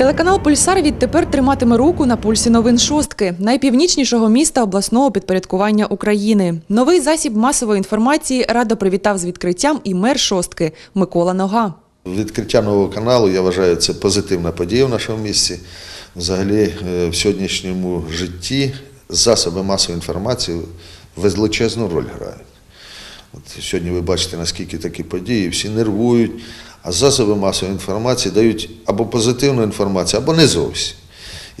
Телеканал Пульсар відтепер триматиме руку на пульсі новин шостки, найпівнічнішого міста обласного підпорядкування України. Новий засіб масової інформації радо привітав з відкриттям і мер шостки Микола Нога. Відкриття нового каналу, я вважаю, це позитивна подія в нашому місті. Взагалі, е, в сьогоднішньому житті засоби масової інформації величезну роль грають. От сьогодні ви бачите, наскільки такі події, всі нервують, а засоби масової інформації дають або позитивну інформацію, або не зовсім.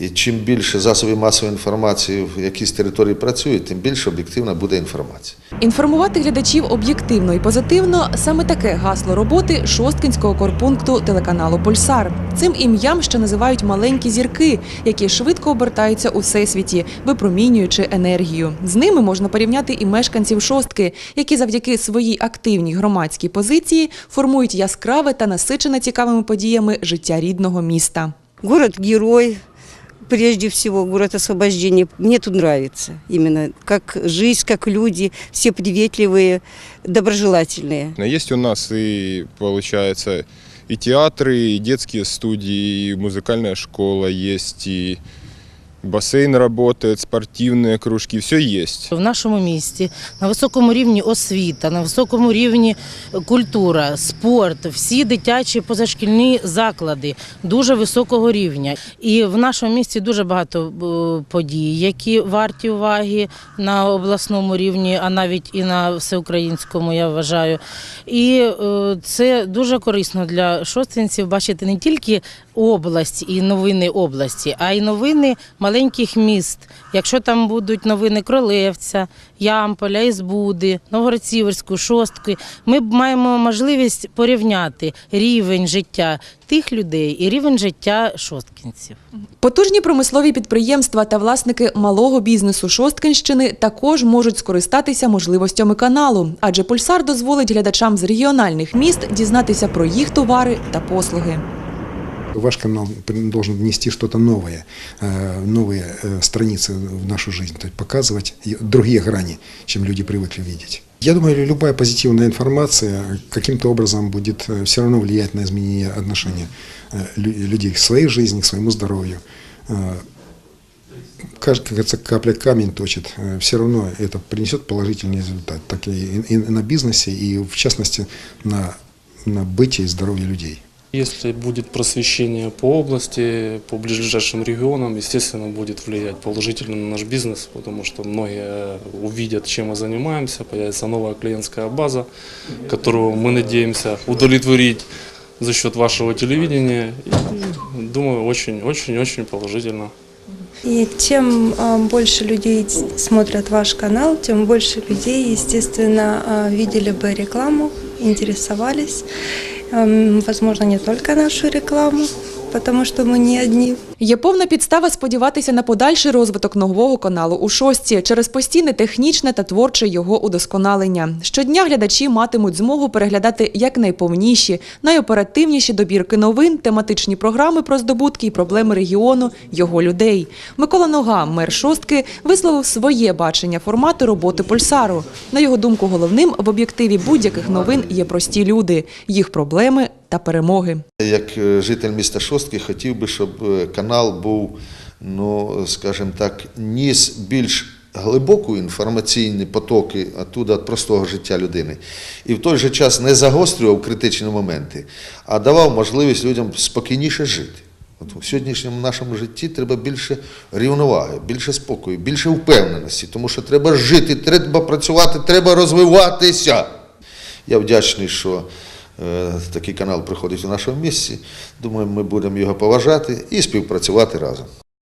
І чим більше засобів масової інформації в якійсь території працюють, тим більше об'єктивна буде інформація. Інформувати глядачів об'єктивно і позитивно саме таке гасло роботи шосткинського корпункту телеканалу Пульсар. Цим ім'ям ще називають маленькі зірки, які швидко обертаються у всесвіті, випромінюючи енергію. З ними можна порівняти і мешканців шостки, які завдяки своїй активній громадській позиції формують яскраве та насичене цікавими подіями життя рідного міста. Город-герой, прежде всего, город освобождения. Мне тут нравится именно как жизнь, как люди, все приветливые, доброжелательные. Есть у нас и, получается, и театры, и детские студии, и музыкальная школа есть, и бассейн работает, спортивные кружки, все есть. В нашому місті на високому рівні освіта, на високому рівні культура, спорт, всі дитячі позашкільні заклади дуже високого рівня. І в нашому місті дуже багато е, подій, які варті уваги на обласному рівні, а навіть і на всеукраїнському, я вважаю. І е, це дуже корисно для шостинців бачити не тільки область і новини області, а й новини маленьких міст. Якщо там будуть новини Кролевця, Ямполя, Ізбуди, Новгород-Сіверську, Шостки, ми маємо можливість порівняти рівень життя тих людей і рівень життя шосткінців. Потужні промислові підприємства та власники малого бізнесу Шосткинщини також можуть скористатися можливостями каналу, адже пульсар дозволить глядачам з регіональних міст дізнатися про їх товари та послуги. Ваш канал должен внести что-то новое, э, новые э, страницы в нашу жизнь, то есть показывать другие грани, чем люди привыкли видеть. Я думаю, любая позитивная информация каким-то образом будет все равно влиять на изменение отношения э, лю- людей к своей жизни, к своему здоровью. Э, Каждый, капля камень точит, все равно это принесет положительный результат, так и на бизнесе, и в частности на, на бытие и здоровье людей. Если будет просвещение по области, по ближайшим регионам, естественно, будет влиять положительно на наш бизнес, потому что многие увидят, чем мы занимаемся, появится новая клиентская база, которую мы надеемся удовлетворить за счет вашего телевидения. И, думаю, очень-очень-очень положительно. И чем а, больше людей смотрят ваш канал, тем больше людей, естественно, а, видели бы рекламу, интересовались. Возможно, не только нашу рекламу, потому что мы не одни. Є повна підстава сподіватися на подальший розвиток нового каналу у шості через постійне технічне та творче його удосконалення. Щодня глядачі матимуть змогу переглядати якнайповніші, найоперативніші добірки новин, тематичні програми про здобутки і проблеми регіону, його людей. Микола Нога, мер шостки, висловив своє бачення формату роботи пульсару. На його думку, головним в об'єктиві будь-яких новин є прості люди, їх проблеми та перемоги. Як е, житель міста Шостки хотів би, щоб е, канал був, ну, скажімо так, ніс більш глибоку інформаційні потоки оттуда від простого життя людини. І в той же час не загострював критичні моменти, а давав можливість людям спокійніше жити. От у сьогоднішньому нашому житті треба більше рівноваги, більше спокою, більше впевненості, тому що треба жити, треба працювати, треба розвиватися. Я вдячний, що такий канал приходить у нашому місці. Думаю, ми будемо його поважати і співпрацювати разом.